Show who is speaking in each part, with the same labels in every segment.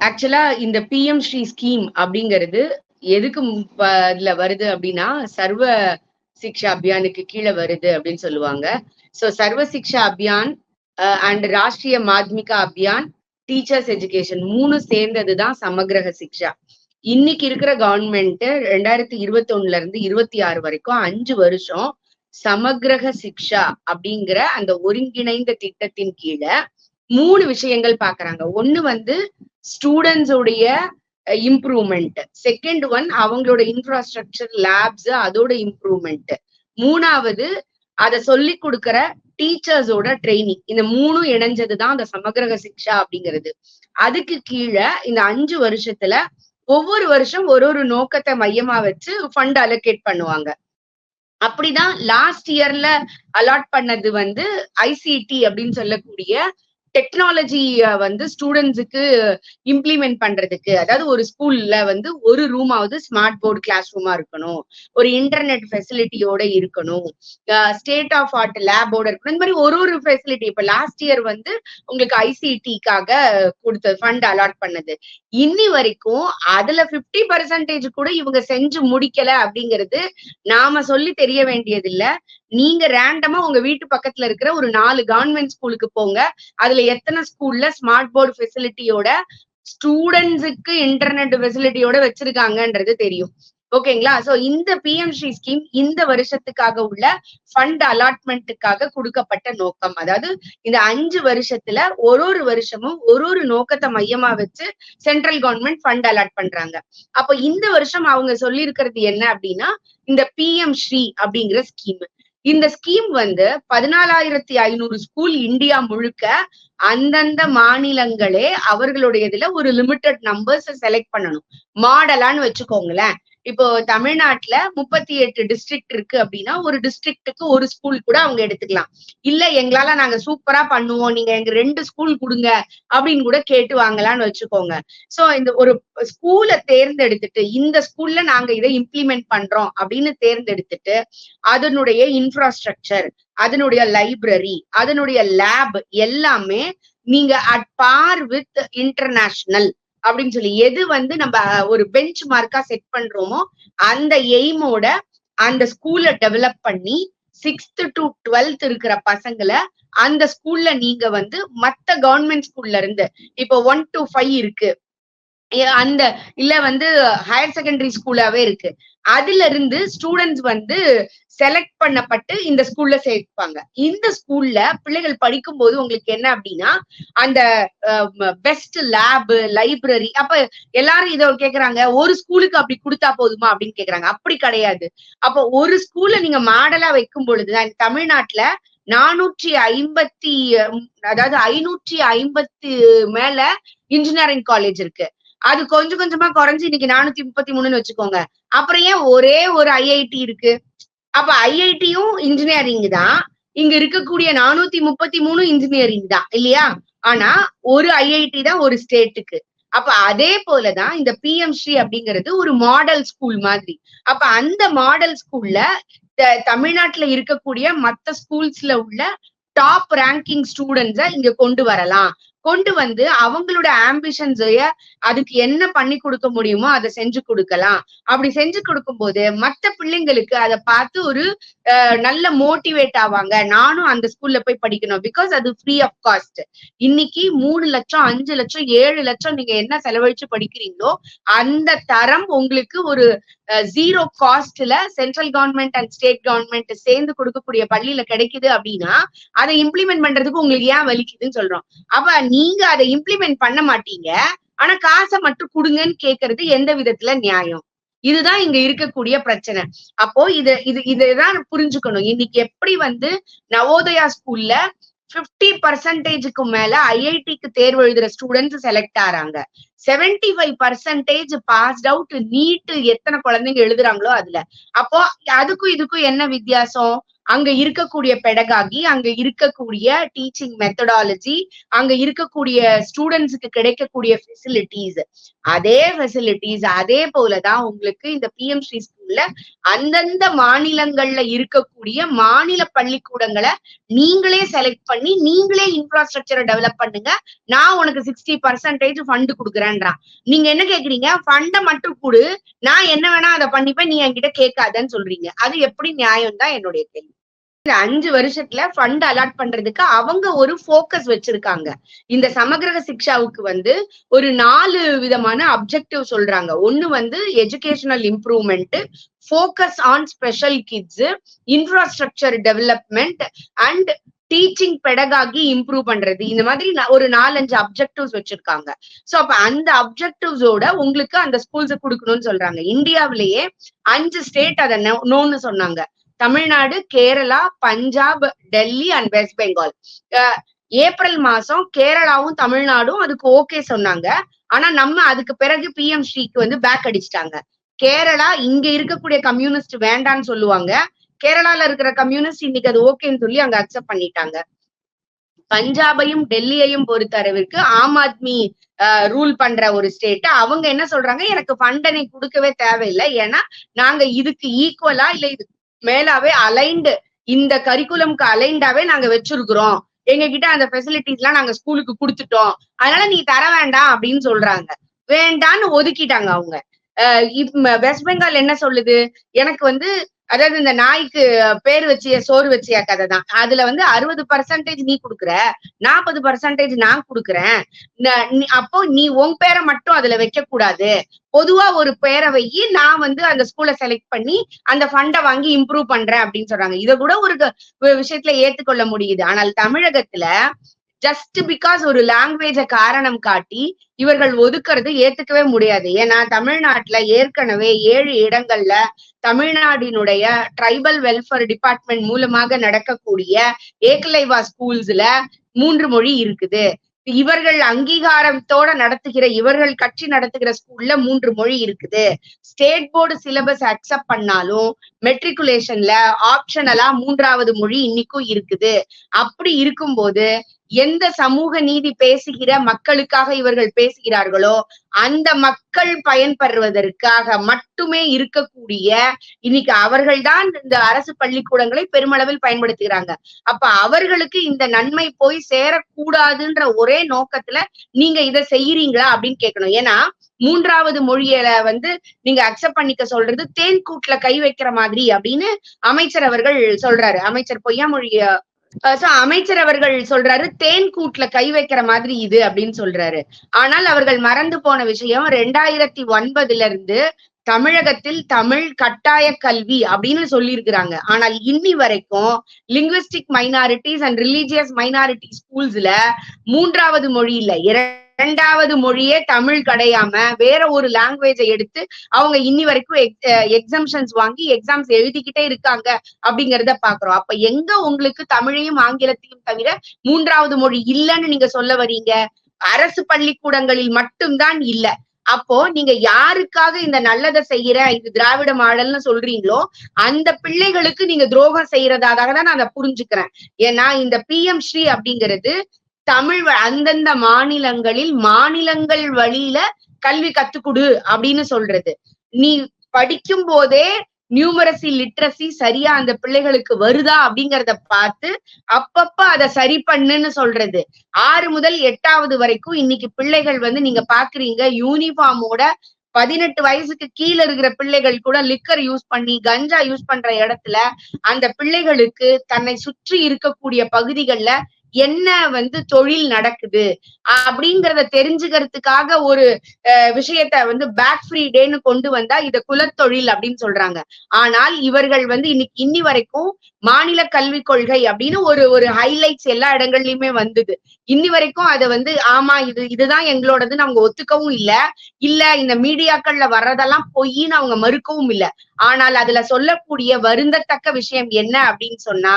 Speaker 1: ஆக்சுவலா இந்த PM Sri scheme அப்படிங்கிறது எதுக்கு இதுல வருது அப்படின்னா சர்வ சிக்ஷா அபியானுக்கு கீழே வருது அப்படின்னு சொல்லுவாங்க. So Sarva Shiksha Abhiyan and Rashtriya Madhyamik Abhiyan teachers education மூணு சேர்ந்ததுதான் சமகிரக சிக்ஷா. இன்னைக்கு இருக்கிற கவர்மெண்ட் ரெண்டாயிரத்தி இருபத்தி ஒண்ணுல இருந்து இருபத்தி ஆறு வரைக்கும் அஞ்சு வருஷம் சமகிரக சிக்ஷா அப்படிங்கிற அந்த ஒருங்கிணைந்த திட்டத்தின் கீழே மூணு விஷயங்கள் பாக்குறாங்க. ஒண்ணு வந்து ஸ்டூடெண்ட்ஸ் உடைய இம்ப்ரூவ்மெண்ட் செகண்ட் ஒன் அவங்களோட இன்ஃப்ராஸ்ட்ரக்சர் லேப்ஸ் அதோட இம்ப்ரூவ்மெண்ட் மூணாவது அதை சொல்லி கொடுக்கிற டீச்சர்ஸோட ட்ரைனிங் இந்த மூணும் இணைஞ்சதுதான் அந்த சமகிரக சிக்ஷா அப்படிங்கிறது. அதுக்கு கீழே இந்த அஞ்சு வருஷத்துல ஒவ்வொரு வருஷம் ஒரு ஒரு நோக்கத்தை மையமா வச்சு ஃபண்ட் அலோகேட் பண்ணுவாங்க. அப்படிதான் லாஸ்ட் இயர்ல அலாட் பண்ணது வந்து ஐசிடி அப்படின்னு சொல்லக்கூடிய டெக்னாலஜி வந்து ஸ்டூடெண்ட்ஸுக்கு இம்ப்ளிமெண்ட் பண்றதுக்கு அதாவது ஒரு ஸ்கூல்ல வந்து ஒரு ரூமாவது ஸ்மார்ட் போர்டு கிளாஸ் ரூமா இருக்கணும். ஒரு இன்டர்நெட் ஃபெசிலிட்டியோட இருக்கணும். ஸ்டேட் ஆஃப் ஆர்ட் லேபோட இருக்கணும். இந்த மாதிரி ஒரு ஒரு ஃபெசிலிட்டி இப்ப லாஸ்ட் இயர் வந்து உங்களுக்கு ஐசிடிக்காக கொடுத்த ஃபண்ட் அலாட் பண்ணது. இன்னி வரைக்கும் அதுல பிப்டி பர்சன்டேஜ் கூட இவங்க செஞ்சு முடிக்கல அப்படிங்கிறது நாம சொல்லி தெரிய வேண்டியது இல்ல நீங்க ரேண்டமா உங்க வீட்டு பக்கத்துல இருக்கிற ஒரு நாலு கவர்மெண்ட் ஸ்கூலுக்கு போங்க. அதுல எத்தனை ஸ்கூல்ல ஸ்மார்ட் போர்டு ஃபெசிலிட்டியோட ஸ்டூடெண்ட்ஸுக்கு இன்டர்நெட் ஃபெசிலிட்டியோட வச்சிருக்காங்கன்றது தெரியும். ஓகேங்களா? சோ இந்த பிஎம் ஸ்ரீ ஸ்கீம் இந்த வருஷத்துக்காக உள்ள ஃபண்ட் அலாட்மெண்ட்டுக்காக கொடுக்கப்பட்ட நோக்கம். அதாவது இந்த அஞ்சு வருஷத்துல ஒரு ஒரு வருஷமும் ஒரு ஒரு நோக்கத்தை மையமா வச்சு சென்ட்ரல் கவர்மெண்ட் ஃபண்ட் அலாட் பண்றாங்க. அப்ப இந்த வருஷம் அவங்க சொல்லி இருக்கிறது என்ன அப்படின்னா இந்த பிஎம் ஸ்ரீ அப்படிங்கிற ஸ்கீம் இந்த ஸ்கீம் வந்து பதினாலாயிரத்தி ஐநூறு ஸ்கூல் இந்தியா முழுக்க அந்தந்த மாநிலங்களே அவர்களுடைய இதுல ஒரு லிமிட்டட் நம்பர்ஸ் செலக்ட் பண்ணணும். மாடலான்னு வச்சுக்கோங்களேன். இப்போ தமிழ்நாட்டுல முப்பத்தி எட்டு டிஸ்ட்ரிக்ட் இருக்கு அப்படின்னா ஒரு டிஸ்ட்ரிக்ட்டுக்கு ஒரு ஸ்கூல் கூட அவங்க எடுத்துக்கலாம். இல்ல எங்களால நாங்க சூப்பரா பண்ணுவோம். நீங்க எங்க ரெண்டு ஸ்கூல் கொடுங்க அப்படின்னு கூட கேட்டு வாங்கலாம்னு வச்சுக்கோங்க. சோ இந்த ஒரு ஸ்கூலை தேர்ந்தெடுத்துட்டு இந்த ஸ்கூல்ல நாங்க இதை இம்ப்ளிமெண்ட் பண்றோம் அப்படின்னு தேர்ந்தெடுத்துட்டு அதனுடைய இன்ஃப்ராஸ்ட்ரக்சர் அதனுடைய லைப்ரரி அதனுடைய லேப் எல்லாமே நீங்க அட் பார் வித் இன்டர்நேஷனல் அப்படின்னு சொல்லி எது வந்து நம்ம ஒரு பெஞ்ச் மார்க்கா செட் பண்றோமோ அந்த எய்மோட அந்த ஸ்கூல்ல டெவலப் பண்ணி சிக்ஸ்த் டு டுவெல்த் இருக்கிற பசங்களை அந்த ஸ்கூல்ல நீங்க வந்து மத்த கவர்மெண்ட் ஸ்கூல்ல இருந்து இப்போ ஒன் டு ஃபைவ் இருக்கு. அந்த இல்ல வந்து ஹையர் செகண்டரி ஸ்கூலாவே இருக்கு. அதுல இருந்து ஸ்டூடெண்ட்ஸ் வந்து செலக்ட் பண்ணப்பட்டு இந்த ஸ்கூல்ல சேர்ப்பாங்க. இந்த ஸ்கூல்ல பிள்ளைகள் படிக்கும் போது உங்களுக்கு என்ன அப்படின்னா அந்த பெஸ்ட் லேப் லைப்ரரி அப்ப எல்லாரும் இதை கேக்குறாங்க ஒரு ஸ்கூலுக்கு அப்படி கொடுத்தா போதுமா அப்படின்னு கேக்குறாங்க. அப்படி கிடையாது. அப்ப ஒரு ஸ்கூல்ல நீங்க மாடலா வைக்கும் பொழுதுதான் தமிழ்நாட்டுல நானூற்றி ஐம்பத்தி அதாவது ஐநூற்றி ஐம்பத்து மேல இன்ஜினியரிங் காலேஜ் இருக்கு. அது கொஞ்சம் கொஞ்சமா குறைஞ்சு இன்னைக்கு நானூத்தி முப்பத்தி மூணுன்னு வச்சுக்கோங்க. அப்புறம் ஏன் ஒரே ஒரு ஐஐடி இருக்கு? அப்ப ஐஐடியும் இன்ஜினியரிங் தான். இங்க இருக்கக்கூடிய நானூத்தி முப்பத்தி மூணு இன்ஜினியரிங் தான் இல்லையா? ஆனா ஒரு ஐஐடி தான் ஒரு ஸ்டேட்டுக்கு அப்ப அதே போலதான் இந்த பிஎம் ஸ்ரீ அப்படிங்கிறது ஒரு மாடல் ஸ்கூல் மாதிரி. அப்ப அந்த மாடல் ஸ்கூல்ல தமிழ்நாட்டுல இருக்கக்கூடிய மத்த ஸ்கூல்ஸ்ல உள்ள டாப் ரேங்கிங் ஸ்டூடெண்ட்ஸ இங்க கொண்டு வரலாம். கொண்டு வந்து அவங்களோட ஆம்பிஷன்ஸைய அதுக்கு என்ன பண்ணி கொடுக்க முடியுமோ அதை செஞ்சு கொடுக்கலாம். அப்படி செஞ்சு கொடுக்கும் போது மத்த பிள்ளைங்களுக்கு அதை பார்த்து ஒரு நல்ல மோட்டிவேட் ஆவாங்க. நானும் அந்த ஸ்கூல்ல போய் படிக்கணும். பிகாஸ் அது ஃப்ரீ ஆஃப் காஸ்ட் இன்னைக்கு மூணு லட்சம் அஞ்சு லட்சம் ஏழு லட்சம் நீங்க என்ன செலவழிச்சு படிக்கிறீங்களோ அந்த தரம் உங்களுக்கு ஒரு zero காஸ்ட்ல central government and state government சேர்ந்து கொடுக்கக்கூடிய பள்ளியில கிடைக்குது அப்படின்னா அதை இம்ப்ளிமெண்ட் பண்றதுக்கு உங்களுக்கு ஏன் வலிக்குதுன்னு சொல்றோம். அப்ப நீங்க அதை இம்ப்ளிமெண்ட் பண்ண மாட்டீங்க. ஆனா காசை மட்டும் கொடுங்கன்னு கேக்குறது எந்த விதத்துல நியாயம்? இதுதான் இங்க இருக்கக்கூடிய பிரச்சனை. அப்போ இது இது இதான் புரிஞ்சுக்கணும். இன்னைக்கு எப்படி வந்து நவோதயா ஸ்கூல்ல பிப்டி பர்சன்டேஜுக்கு மேல ஐஐடிக்கு தேர்வு எழுதுற students select ஆறாங்க. Seventy five percentage passed out NEET எத்தனை குழந்தைங்க எழுதுறாங்களோ அதுல. அப்போ அதுக்கும் இதுக்கும் என்ன வித்தியாசம்? அங்க இருக்கக்கூடிய பெடகாகி அங்க இருக்கக்கூடிய டீச்சிங் மெத்தடாலஜி அங்க இருக்கக்கூடிய ஸ்டூடெண்ட்ஸுக்கு கிடைக்கக்கூடிய ஃபெசிலிட்டிஸ் அதே ஃபெசிலிட்டிஸ் அதே போலதான் உங்களுக்கு இந்த பிஎம் ஸ்ரீ உள்ள அந்தந்த மாநிலங்கள்ல இருக்கக்கூடிய மாநில பள்ளிக்கூடங்களை நீங்களே செலக்ட் பண்ணி நீங்களே இன்ஃப்ராஸ்ட்ரக்சரை டெவலப் பண்ணுங்க. நான் உனக்கு சிக்ஸ்டி பர்சன்டேஜ் ஃபண்ட் கொடுக்குறேன்றான் நீங்க என்ன கேக்குறீங்க? ஃபண்டை மட்டும் கொடு. நான் என்ன வேணா அதை பண்ணிப்பேன். நீ என்கிட்ட கேட்காதன்னு சொல்றீங்க. அது எப்படி நியாயம் தான் என்னுடைய கேள்வி. அஞ்சு வருஷத்துல ஃபண்ட் அலாட் பண்றதுக்கு அவங்க ஒரு ஃபோக்கஸ் வச்சிருக்காங்க. இந்த சமகிரக சிக்ஷாவுக்கு வந்து ஒரு நாலு விதமான அப்ஜெக்டிவ் சொல்றாங்க. ஒண்ணு வந்து educational improvement focus on special kids infrastructure development and teaching pedagogy improve பண்றது. இந்த மாதிரி ஒரு நாலஞ்சு அப்ஜெக்டிவ்ஸ் வச்சிருக்காங்க. சோ அப்ப அந்த அப்ஜெக்டிவ்ஸோட உங்களுக்கு அந்த ஸ்கூல்ஸ் கொடுக்கணும்னு சொல்றாங்க. இந்தியாவிலேயே அஞ்சு ஸ்டேட் அதை நோன்னு சொன்னாங்க. Tamil Nadu Kerala Punjab Delhi and West Bengal April மாசம் கேரளாவும் தமிழ்நாடும் அதுக்கு ஓகே சொன்னாங்க. ஆனா நம்ம அதுக்கு பிறகு பிஎம் ஸ்ரீக்கு வந்து பேக் அடிச்சிட்டாங்க. கேரளா இங்க இருக்கக்கூடிய கம்யூனிஸ்ட் வேண்டான்னு சொல்லுவாங்க. கேரளால இருக்கிற கம்யூனிஸ்ட் இன்னைக்கு அது ஓகேன்னு சொல்லி அங்க அக்செப்ட் பண்ணிட்டாங்க. பஞ்சாபையும் டெல்லியையும் பொறுத்த அளவிற்கு ஆம் ஆத்மி ரூல் பண்ற ஒரு ஸ்டேட் அவங்க என்ன சொல்றாங்க? எனக்கு ஃபண்டனை கொடுக்கவே தேவையில்லை. ஏன்னா நாங்க இதுக்கு ஈக்குவலா இல்ல இதுக்கு மேலாவே அலைன்டு இந்த கரிக்குலம்க்கு அலைண்டாவே நாங்க வச்சிருக்கிறோம். எங்க கிட்ட அந்த ஃபெசிலிட்டிஸ் எல்லாம் நாங்க ஸ்கூலுக்கு கொடுத்துட்டோம். அதனால நீ தர வேண்டாம் அப்படின்னு சொல்றாங்க. வேண்டான்னு ஒதுக்கிட்டாங்க அவங்க. வெஸ்ட் பெங்கால் என்ன சொல்லுது? எனக்கு வந்து அதாவது இந்த நாய்க்கு பேர் வச்சிய சோறு வச்சிய கதை தான். அதுல வந்து அறுபது பர்சன்டேஜ் நீ குடுக்குற நாற்பது பர்சன்டேஜ் நான் குடுக்குறேன். அப்போ நீ உன் பேரை மட்டும் அதுல வைக்க கூடாது. பொதுவா ஒரு பேரை வையி நான் வந்து அந்த ஸ்கூலை செலக்ட் பண்ணி அந்த ஃபண்டை வாங்கி இம்ப்ரூவ் பண்றேன் அப்படின்னு சொல்றாங்க. இத கூட ஒரு ஒரு விஷயத்துல ஏத்துக்கொள்ள முடியுது. ஆனால் தமிழகத்துல ஜஸ்ட் பிகாஸ் ஒரு லாங்குவேஜ காரணம் காட்டி இவர்கள் ஒதுக்குறது ஏத்துக்கவே முடியாது. ஏன்னா தமிழ்நாட்டுல ஏற்கனவே ஏழு இடங்கள்ல தமிழ்நாடினுடைய ட்ரைபல் வெல்ஃபேர் டிபார்ட்மெண்ட் மூலமாக நடக்கக்கூடிய ஏகலைவா ஸ்கூல்ஸ்ல மூன்று மொழி இருக்குது. இவர்கள் அங்கீகாரத்தோட நடத்துகிற இவர்கள் கட்சி நடத்துகிற ஸ்கூல்ல மூன்று மொழி இருக்குது. ஸ்டேட் போர்டு சிலபஸ் அக்செப்ட் பண்ணாலும் மெட்ரிகுலேஷன்ல ஆப்ஷனலா மூன்றாவது மொழி இன்னைக்கும் இருக்குது. அப்படி இருக்கும்போது எந்த சமூக நீதி பேசுகிற மக்களுக்காக இவர்கள் பேசுகிறார்களோ அந்த மக்கள் பயன்பெறுவதற்காக மட்டுமே இருக்கக்கூடிய இன்னைக்கு அவர்கள்தான் இந்த அரசு பள்ளிக்கூடங்களை பெருமளவில் பயன்படுத்துகிறாங்க. அப்ப அவர்களுக்கு இந்த நன்மை போய் சேரக்கூடாதுன்ற ஒரே நோக்கத்துல நீங்க இதை செய்யறீங்களா அப்படின்னு கேட்கணும். ஏன்னா மூன்றாவது மொழியில வந்து நீங்க அக்செப்ட் பண்ணிக்க சொல்றது தேன் கூட்டுல கை வைக்கிற மாதிரி அப்படின்னு அமைச்சர் அவர்கள் சொல்றாரு. அமைச்சர் பொய்யாமொழிய அமைச்சர் அவர்கள் சொல்றாரு தேன் கூட்டுல கை வைக்கிற மாதிரி இது அப்படின்னு சொல்றாரு. ஆனால் அவர்கள் மறந்து போன விஷயம் ரெண்டாயிரத்தி ஒன்பதுல இருந்து தமிழகத்தில் தமிழ் கட்டாய கல்வி அப்படின்னு சொல்லியிருக்கிறாங்க. ஆனால் இன்னி வரைக்கும் linguistic minorities and religious minority ஸ்கூல்ஸ்ல மூன்றாவது மொழி இல்ல. இரண்டாவது மொழியே தமிழ் கிடையாம வேற ஒரு லாங்குவேஜை எடுத்து அவங்க இன்னி வரைக்கும் எக்ஸம்ஷன்ஸ் வாங்கி எக்ஸாம்ஸ் எழுதிக்கிட்டே இருக்காங்க அப்படிங்கறத பாக்குறோம். அப்ப எங்க உங்களுக்கு தமிழையும் ஆங்கிலத்தையும் தவிர மூன்றாவது மொழி இல்லைன்னு நீங்க சொல்ல வரீங்க? அரசு பள்ளிக்கூடங்களில் மட்டும்தான் இல்ல. அப்போ நீங்க யாருக்காக இந்த நல்லதை செய்யற இது திராவிட மாடல்னு சொல்றீங்களோ அந்த பிள்ளைகளுக்கு நீங்க துரோகம் செய்யறதாக தான் நான் அதை புரிஞ்சுக்கிறேன். ஏன்னா இந்த பி எம் ஸ்ரீ அப்படிங்கிறது தமிழ் வ- அந்தந்த மாநிலங்களில் மாநிலங்கள் வழியில கல்வி கத்துக்குடு அப்படின்னு சொல்றது. நீ படிக்கும் போதே நியூமரசி லிட்ரஸி சரியா அந்த பிள்ளைகளுக்கு வருதா அப்படிங்கறத பார்த்து அப்பப்ப அதை சரி பண்ணுன்னு சொல்றது. ஆறு முதல் எட்டாவது வரைக்கும் இன்னைக்கு பிள்ளைகள் வந்து நீங்க பாக்குறீங்க யூனிஃபார்மோட பதினெட்டு வயசுக்கு கீழே இருக்கிற பிள்ளைகள் கூட லிக்கர் யூஸ் பண்ணி கஞ்சா யூஸ் பண்ற இடத்துல அந்த பிள்ளைகளுக்கு தன்னை சுற்றி இருக்கக்கூடிய பகுதிகள்ல என்ன வந்து தொழில் நடக்குது அப்படிங்கறத தெரிஞ்சுக்கிறதுக்காக ஒரு அஹ், விஷயத்த வந்து பேக் ஃப்ரீ டேன்னு கொண்டு வந்தா இத குலத்தொழில் அப்படின்னு சொல்றாங்க. ஆனால் இவர்கள் வந்து இன்னைக்கு இன்னி வரைக்கும் மாநில கல்விக் கொள்கை அப்படின்னு ஒரு ஒரு ஹைலைட்ஸ் எல்லா இடங்கள்லயுமே வந்தது. இன்னி வரைக்கும் அதை வந்து ஆமா இது இதுதான் எங்களோடதுன்னு அவங்க ஒத்துக்கவும் இல்ல. இல்ல இந்த மீடியாக்கள்ல வர்றதெல்லாம் பொய்ன்னு அவங்க மறுக்கவும் இல்ல. ஆனால் அதுல சொல்லக்கூடிய வருந்தத்தக்க விஷயம் என்ன அப்படின்னு சொன்னா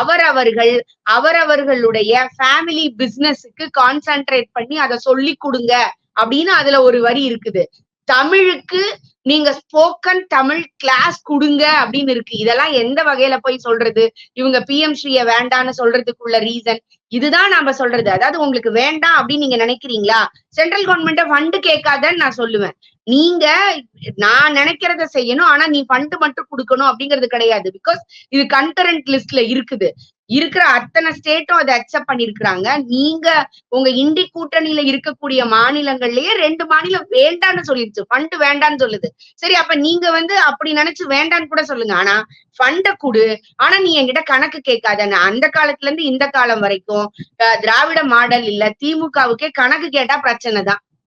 Speaker 1: அவரவர்கள் அவரவர்களுடைய ஃபேமிலி பிசினஸுக்கு கான்சென்ட்ரேட் பண்ணி அதை சொல்லி கொடுங்க அப்படின்னு அதுல ஒரு வரி இருக்குது. தமிழுக்கு நீங்க ஸ்போக்கன் தமிழ் கிளாஸ் கொடுங்க அப்படின்னு இருக்கு. இதெல்லாம் எந்த வகையில போய் சொல்றது? இவங்க பிஎம் ஸ்ரீய வேண்டான்னு சொல்றதுக்குள்ள ரீசன் இதுதான் நாம சொல்றது. அதாவது உங்களுக்கு வேண்டாம் அப்படின்னு நீங்க நினைக்கிறீங்களா? சென்ட்ரல் கவர்மெண்ட்ட ஃபண்டு கேட்காதன்னு நான் சொல்லுவேன். நீங்க நான் நினைக்கிறத செய்யணும் ஆனா நீ ஃபண்டு மட்டும் கொடுக்கணும் அப்படிங்கிறது கிடையாது. பிகாஸ் இது கன்கரண்ட் லிஸ்ட்ல இருக்குது. இருக்கிற அத்தனை ஸ்டேட்டும் அதை அக்செப்ட் பண்ணிருக்கிறாங்க நீங்க உங்க இண்டி கூட்டணியில இருக்கக்கூடிய மாநிலங்கள்லயே ரெண்டு மாநிலம் வேண்டான்னு சொல்லிடுச்சு ஃபண்ட் வேண்டான்னு சொல்லுது. சரி அப்ப நீங்க வந்து அப்படி நினைச்சு வேண்டான்னு கூட சொல்லுங்க. ஆனா ஃபண்ட கொடு. ஆனா நீ என்கிட்ட கணக்கு கேட்காத. அந்த காலத்துல இருந்து இந்த காலம் வரைக்கும் அஹ், திராவிட மாடல் இல்ல திமுகவுக்கே கணக்கு கேட்டா பிரச்சனை தான்.